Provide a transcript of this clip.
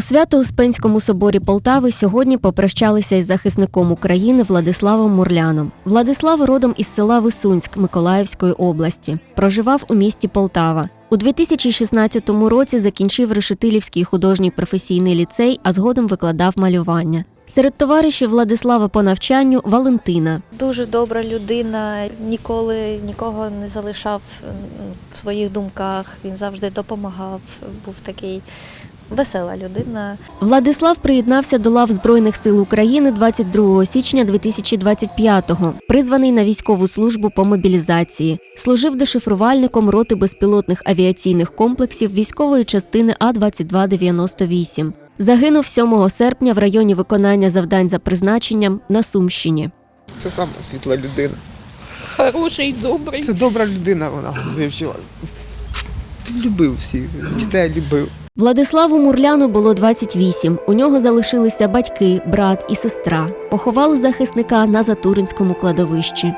Свято-Успенському соборі Полтави сьогодні попрощалися із захисником України Владиславом Мурляном. Владислав родом із села Висунськ Миколаївської області. Проживав у місті Полтава. У 2016 році закінчив Решетилівський художній професійний ліцей, а згодом викладав малювання. Серед товаришів Владислава по навчанню Валентина. Дуже добра людина, ніколи нікого не залишав в своїх думках. Він завжди допомагав. Був такий весела людина. Владислав приєднався до лав Збройних сил України 22 січня 2025-го, призваний на військову службу по мобілізації. Служив дешифрувальником роти безпілотних авіаційних комплексів військової частини А-2298. Загинув 7 серпня в районі виконання завдань за призначенням на Сумщині. Це сама світла людина. Хороший, добрий. Це добра людина вона звивчила. Любив всіх, дітей любив. Владиславу Мурляну було 28. У нього залишилися батьки, брат і сестра. Поховали захисника на Затуринському кладовищі.